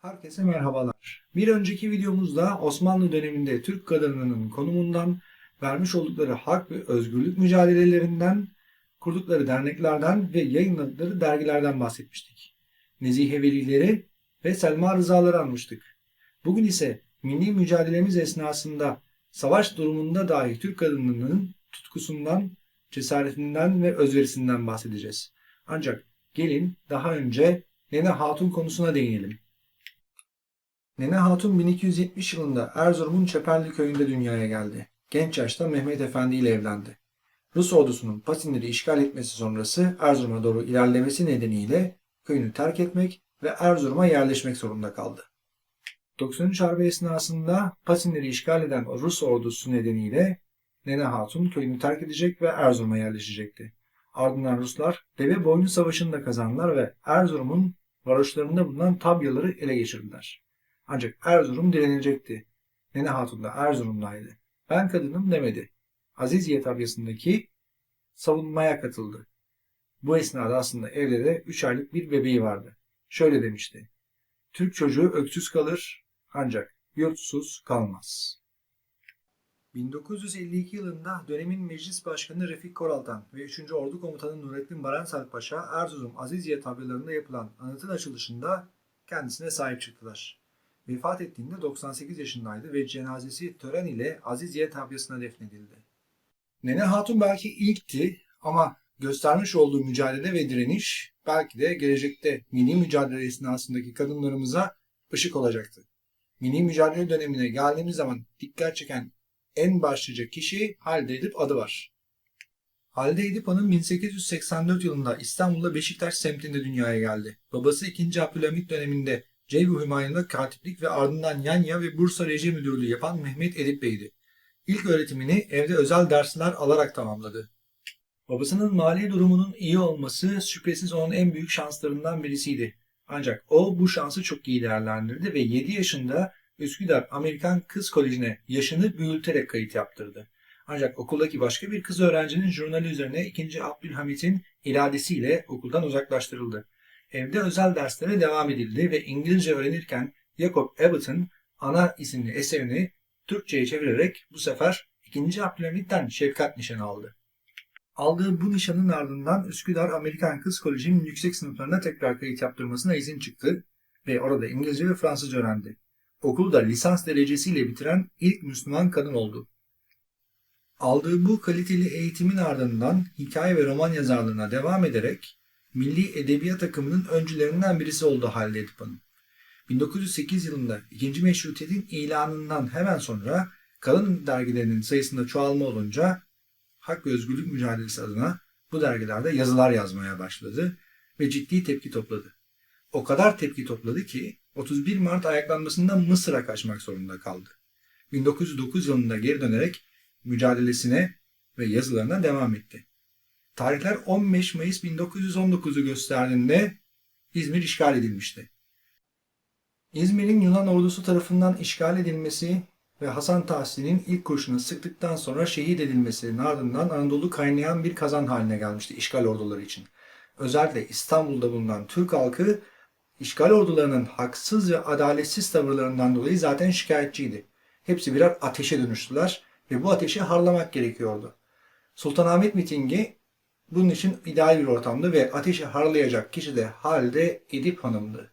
Herkese merhabalar. Bir önceki videomuzda Osmanlı döneminde Türk kadınının konumundan, vermiş oldukları hak ve özgürlük mücadelelerinden, kurdukları derneklerden ve yayınladıkları dergilerden bahsetmiştik. Nezihe Velileri ve Selma Rızaları almıştık. Bugün ise milli mücadelemiz esnasında savaş durumunda dahi Türk kadınının tutkusundan, cesaretinden ve özverisinden bahsedeceğiz. Ancak gelin daha önce Nene Hatun konusuna değinelim. Nene Hatun 1270 yılında Erzurum'un Çeperli köyünde dünyaya geldi. Genç yaşta Mehmet Efendi ile evlendi. Rus ordusunun Pasinleri işgal etmesi sonrası Erzurum'a doğru ilerlemesi nedeniyle köyünü terk etmek ve Erzurum'a yerleşmek zorunda kaldı. 93 Harbi esnasında Pasinleri işgal eden Rus ordusu nedeniyle Nene Hatun köyünü terk edecek ve Erzurum'a yerleşecekti. Ardından Ruslar Deve Boynu Savaşı'nı da kazandılar ve Erzurum'un varoşlarında bulunan tabyaları ele geçirdiler. Ancak Erzurum direnecekti. Nene Hatun da Erzurum'daydı. Ben kadınım demedi. Aziziye tabyasındaki savunmaya katıldı. Bu esnada aslında evde de 3 aylık bir bebeği vardı. Şöyle demişti. Türk çocuğu öksüz kalır ancak yurtsuz kalmaz. 1952 yılında dönemin Meclis Başkanı Refik Koral'dan ve 3. Ordu Komutanı Nurettin Baransaray Paşa Erzurum Aziziye tabyalarında yapılan anıtın açılışında kendisine sahip çıktılar. Vefat ettiğinde 98 yaşındaydı ve cenazesi tören ile Aziziye tabyasına defnedildi. Nene Hatun belki ilkti ama göstermiş olduğu mücadele ve direniş belki de gelecekte milli mücadele esnasındaki kadınlarımıza ışık olacaktı. Milli mücadele dönemine geldiğimiz zaman dikkat çeken en başlıca kişi Halide Edip adı var. Halide Edip Hanım 1884 yılında İstanbul'da Beşiktaş semtinde dünyaya geldi. Babası 2. Abdülhamit döneminde Ceyhun Hümayun'da katiplik ve ardından Yanya ve Bursa Reji Müdürlüğü yapan Mehmet Edip Bey'di. İlk öğretimini evde özel dersler alarak tamamladı. Babasının mali durumunun iyi olması şüphesiz onun en büyük şanslarından birisiydi. Ancak o bu şansı çok iyi değerlendirdi ve 7 yaşında Üsküdar Amerikan Kız Koleji'ne yaşını büyüterek kayıt yaptırdı. Ancak okuldaki başka bir kız öğrencinin jurnali üzerine 2. Abdülhamit'in iradesiyle okuldan uzaklaştırıldı. Evde özel derslere devam edildi ve İngilizce öğrenirken Jacob Abbot'ın Ana isimli eserini Türkçe'ye çevirerek bu sefer 2. Abdülhamit'ten şefkat nişanı aldı. Aldığı bu nişanın ardından Üsküdar Amerikan Kız Koleji'nin yüksek sınıflarına tekrar kayıt yaptırmasına izin çıktı ve orada İngilizce ve Fransızca öğrendi. Okulu da lisans derecesiyle bitiren ilk Müslüman kadın oldu. Aldığı bu kaliteli eğitimin ardından hikaye ve roman yazarlığına devam ederek milli edebiyat akımının öncülerinden birisi oldu Halide Edip Hanım. 1908 yılında 2. Meşrutiyet'in ilanından hemen sonra kadın dergilerinin sayısında çoğalma olunca hak ve özgürlük mücadelesi adına bu dergilerde yazılar yazmaya başladı ve ciddi tepki topladı. O kadar tepki topladı ki 31 Mart ayaklanmasında Mısır'a kaçmak zorunda kaldı. 1909 yılında geri dönerek mücadelesine ve yazılarına devam etti. Tarihler 15 Mayıs 1919'u gösterdiğinde İzmir işgal edilmişti. İzmir'in Yunan ordusu tarafından işgal edilmesi ve Hasan Tahsin'in ilk kurşunu sıktıktan sonra şehit edilmesinin ardından Anadolu kaynayan bir kazan haline gelmişti işgal orduları için. Özellikle İstanbul'da bulunan Türk halkı işgal ordularının haksız ve adaletsiz tavırlarından dolayı zaten şikayetçiydi. Hepsi birer ateşe dönüştüler ve bu ateşi harlamak gerekiyordu. Sultanahmet mitingi bunun için ideal bir ortamdı ve ateşi harlayacak kişi de Halide Edip Hanım'dı.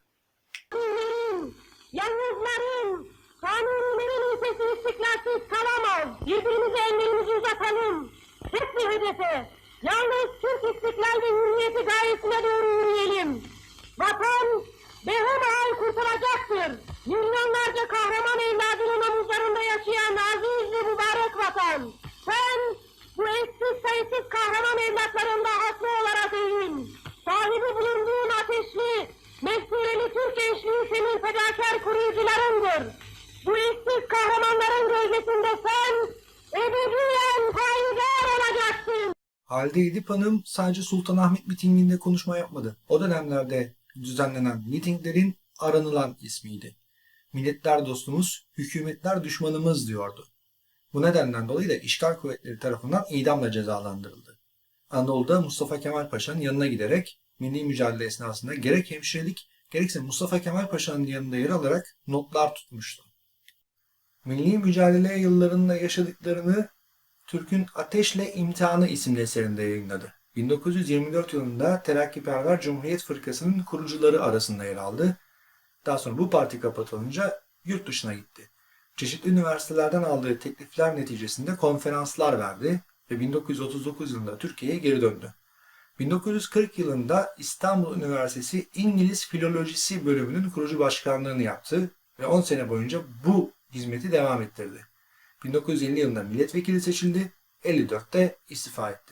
Yalnızların, kanunilerin sesi istiklalsiz kalamaz. Birbirimize ellerimizi uzatalım. Tek bir hedefe, yalnız Türk istiklal ve hürriyeti gayesine doğru yürüyelim. Vatan, behemahal kurtulacaktır. Milyonlarca kahraman evladının omuzlarında yaşayan aziz ve mübarek vatan. Sen, bu eşsiz sayısız kahraman evlatlarında haklı olarak eğil. Sahibi bulunduğun ateşli, mesuleli Türk gençliği senin fedakar koruyucularındır. Bu eşsiz kahramanların gölgesinde sen ebediyen payidar olacaksın. Halide Edip Hanım sadece Sultanahmet mitinginde konuşma yapmadı. O dönemlerde düzenlenen mitinglerin aranılan ismiydi. Milletler dostumuz, hükümetler düşmanımız diyordu. Bu nedenden dolayı da işgal kuvvetleri tarafından idamla cezalandırıldı. Anadolu'da Mustafa Kemal Paşa'nın yanına giderek milli mücadele esnasında gerek hemşirelik gerekse Mustafa Kemal Paşa'nın yanında yer alarak notlar tutmuştu. Milli mücadele yıllarında yaşadıklarını Türk'ün Ateşle İmtihanı isimli eserinde yayınladı. 1924 yılında Terakkiperver Cumhuriyet Fırkası'nın kurucuları arasında yer aldı. Daha sonra bu parti kapatılınca yurt dışına gitti. Çeşitli üniversitelerden aldığı teklifler neticesinde konferanslar verdi ve 1939 yılında Türkiye'ye geri döndü. 1940 yılında İstanbul Üniversitesi İngiliz Filolojisi bölümünün kurucu başkanlığını yaptı ve 10 sene boyunca bu hizmeti devam ettirdi. 1950 yılında milletvekili seçildi, 54'te istifa etti.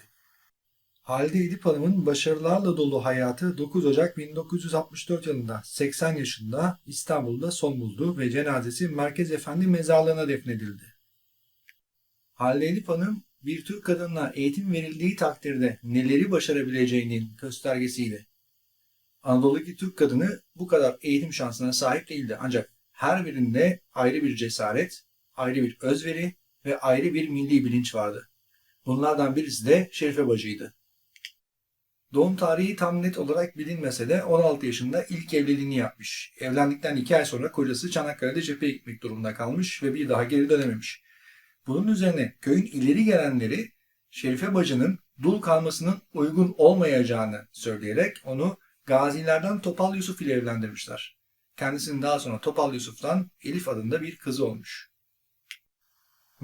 Halide Edip Hanım'ın başarılarla dolu hayatı 9 Ocak 1964 yılında 80 yaşında İstanbul'da son buldu ve cenazesi Merkez Efendi Mezarlığı'na defnedildi. Halide Edip Hanım bir Türk kadınına eğitim verildiği takdirde neleri başarabileceğinin göstergesiydi. Anadolu'daki Türk kadını bu kadar eğitim şansına sahip değildi ancak her birinde ayrı bir cesaret, ayrı bir özveri ve ayrı bir milli bilinç vardı. Bunlardan birisi de Şerife Bacı'ydı. Doğum tarihi tam net olarak bilinmese de 16 yaşında ilk evliliğini yapmış. Evlendikten 2 ay sonra kocası Çanakkale'de cepheye gitmek durumunda kalmış ve bir daha geri dönememiş. Bunun üzerine köyün ileri gelenleri Şerife Bacı'nın dul kalmasının uygun olmayacağını söyleyerek onu gazilerden Topal Yusuf ile evlendirmişler. Kendisinin daha sonra Topal Yusuf'tan Elif adında bir kızı olmuş.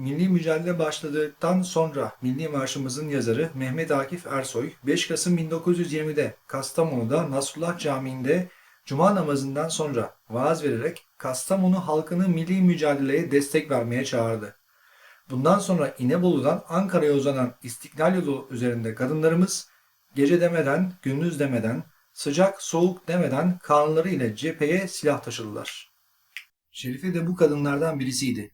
Milli mücadele başladıktan sonra Milli Marşımızın yazarı Mehmet Akif Ersoy 5 Kasım 1920'de Kastamonu'da Nasrullah Camii'nde Cuma namazından sonra vaaz vererek Kastamonu halkını milli mücadeleye destek vermeye çağırdı. Bundan sonra İnebolu'dan Ankara'ya uzanan İstiklal Yolu üzerinde kadınlarımız gece demeden, gündüz demeden, sıcak soğuk demeden kanları ile cepheye silah taşıdılar. Şerife de bu kadınlardan birisiydi.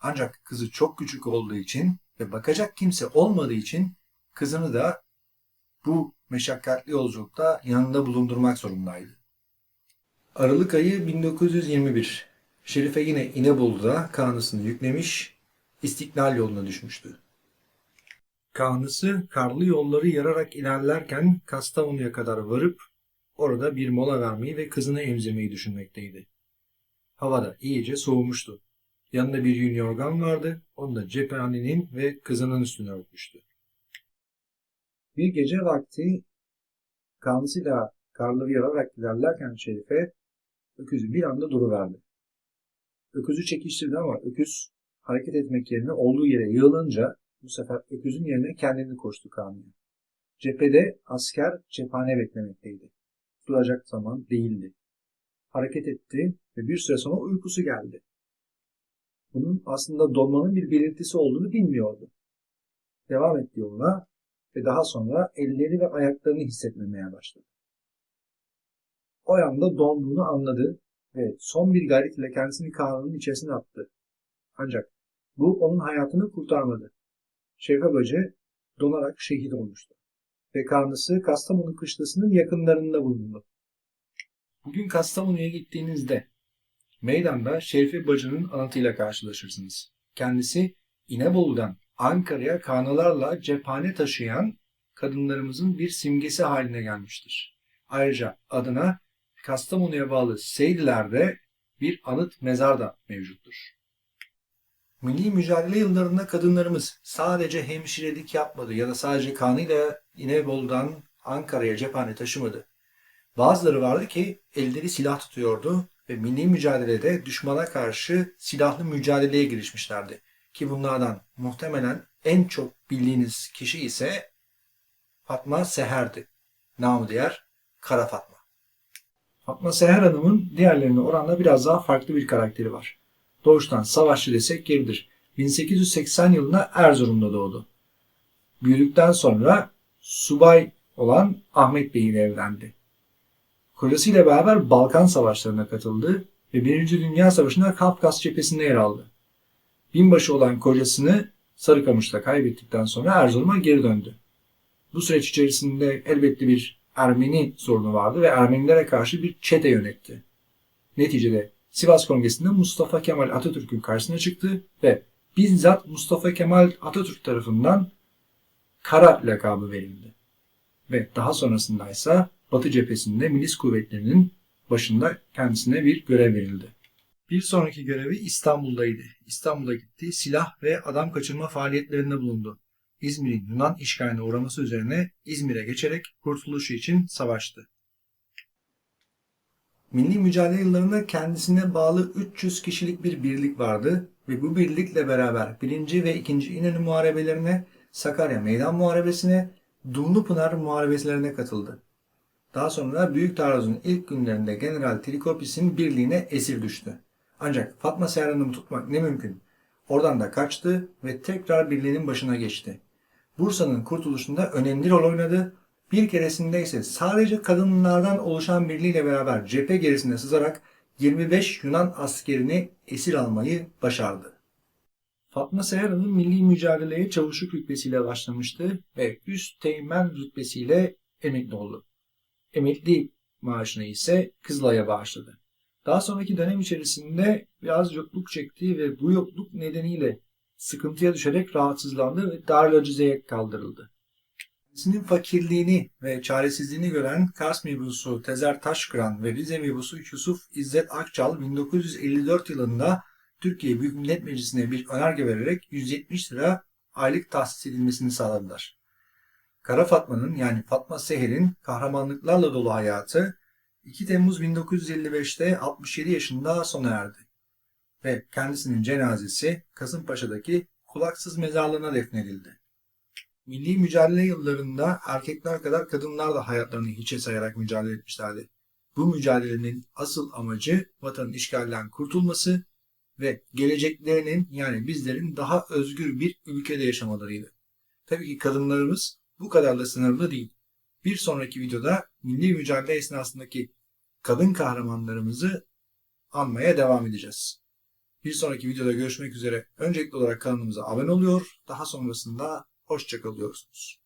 Ancak kızı çok küçük olduğu için ve bakacak kimse olmadığı için kızını da bu meşakkatli yolculukta yanında bulundurmak zorundaydı. Aralık ayı 1921. Şerife yine İnebolu'da kanısını yüklemiş, İstiklal yoluna düşmüştü. Kanısı karlı yolları yararak ilerlerken Kastamonu'ya kadar varıp orada bir mola vermeyi ve kızını emzirmeyi düşünmekteydi. Havada iyice soğumuştu. Yanında bir yün yorgan vardı. Onu da cephanenin ve kızının üstüne örtmüştü. Bir gece vakti kanısıyla karları yararak ilerlerken Şerife öküzü bir anda duruverdi. Öküzü çekiştirdi ama öküz hareket etmek yerine olduğu yere yığılınca bu sefer öküzün yerine kendini koştu kanıya. Cephede asker cephane beklemekteydi. Duracak zaman değildi. Hareket etti ve bir süre sonra uykusu geldi. Bunun aslında donmanın bir belirtisi olduğunu bilmiyordu. Devam etti yoluna ve daha sonra elleri ve ayaklarını hissetmemeye başladı. O anda donduğunu anladı ve son bir gayret ile kendisini kanının içerisine attı. Ancak bu onun hayatını kurtarmadı. Şevke Bacı donarak şehit olmuştu. Ve karnısı Kastamonu kışlasının yakınlarında bulundu. Bugün Kastamonu'ya gittiğinizde meydanda Şerife Bacı'nın anıtıyla karşılaşırsınız. Kendisi İnebolu'dan Ankara'ya kanalarla cephane taşıyan kadınlarımızın bir simgesi haline gelmiştir. Ayrıca adına Kastamonu'ya bağlı Seydiler'de bir anıt mezar da mevcuttur. Milli mücadele yıllarında kadınlarımız sadece hemşirelik yapmadı ya da sadece kanıyla İnebolu'dan Ankara'ya cephane taşımadı. Bazıları vardı ki elleri silah tutuyordu ve milli mücadelede düşmana karşı silahlı mücadeleye girişmişlerdi. Ki bunlardan muhtemelen en çok bildiğiniz kişi ise Fatma Seher'di. Namı diğer Kara Fatma. Fatma Seher Hanım'ın diğerlerine oranla biraz daha farklı bir karakteri var. Doğuştan savaşçı desek yeridir. 1880 yılında Erzurum'da doğdu. Büyüdükten sonra subay olan Ahmet Bey ile evlendi. Kocasıyla beraber Balkan Savaşları'na katıldı ve Birinci Dünya Savaşı'nda Kafkas cephesinde yer aldı. Binbaşı olan kocasını Sarıkamış'ta kaybettikten sonra Erzurum'a geri döndü. Bu süreç içerisinde elbette bir Ermeni sorunu vardı ve Ermenilere karşı bir çete yönetti. Neticede Sivas Kongresi'nde Mustafa Kemal Atatürk'ün karşısına çıktı ve bizzat Mustafa Kemal Atatürk tarafından Kara lakabı verildi. Ve daha sonrasında ise Batı cephesinde milis kuvvetlerinin başında kendisine bir görev verildi. Bir sonraki görevi İstanbul'daydı. İstanbul'a gitti, silah ve adam kaçırma faaliyetlerinde bulundu. İzmir'in Yunan işgaline uğraması üzerine İzmir'e geçerek kurtuluşu için savaştı. Milli mücadele yıllarında kendisine bağlı 300 kişilik bir birlik vardı ve bu birlikle beraber 1. ve 2. İnönü Muharebelerine, Sakarya Meydan Muharebesi'ne, Dumlupınar Muharebesilerine katıldı. Daha sonra Büyük Taarruz'un ilk günlerinde General Trikopis'in birliğine esir düştü. Ancak Fatma Seher Hanım'ı tutmak ne mümkün. Oradan da kaçtı ve tekrar birliğinin başına geçti. Bursa'nın kurtuluşunda önemli rol oynadı. Bir keresinde ise sadece kadınlardan oluşan birliğiyle beraber cephe gerisine sızarak 25 Yunan askerini esir almayı başardı. Fatma Seher Hanım milli mücadeleye çavuşluk rütbesiyle başlamıştı ve üst teğmen rütbesiyle emekli oldu. Emekli maaşını ise Kızılay'a bağışladı. Daha sonraki dönem içerisinde biraz yokluk çekti ve bu yokluk nedeniyle sıkıntıya düşerek rahatsızlandı ve Darülacıze'ye kaldırıldı. Kendisinin fakirliğini ve çaresizliğini gören Kars mebusu Tezer Taşkıran ve Rize mebusu Yusuf İzzet Akçal 1954 yılında Türkiye Büyük Millet Meclisi'ne bir önerge vererek 170 lira aylık tahsis edilmesini sağladılar. Kara Fatma'nın yani Fatma Seher'in kahramanlıklarla dolu hayatı 2 Temmuz 1955'te 67 yaşında sona erdi ve kendisinin cenazesi Kasımpaşa'daki kulaksız mezarlığına defnedildi. Milli mücadele yıllarında erkekler kadar kadınlar da hayatlarını hiçe sayarak mücadele etmişlerdi. Bu mücadelenin asıl amacı vatanın işgalden kurtulması ve geleceklerinin yani bizlerin daha özgür bir ülkede yaşamalarıydı. Tabii ki kadınlarımız bu kadar da sınırlı değil. Bir sonraki videoda milli mücadele esnasındaki kadın kahramanlarımızı anmaya devam edeceğiz. Bir sonraki videoda görüşmek üzere. Öncelikli olarak kanalımıza abone oluyor. Daha sonrasında hoşçakalıyorsunuz.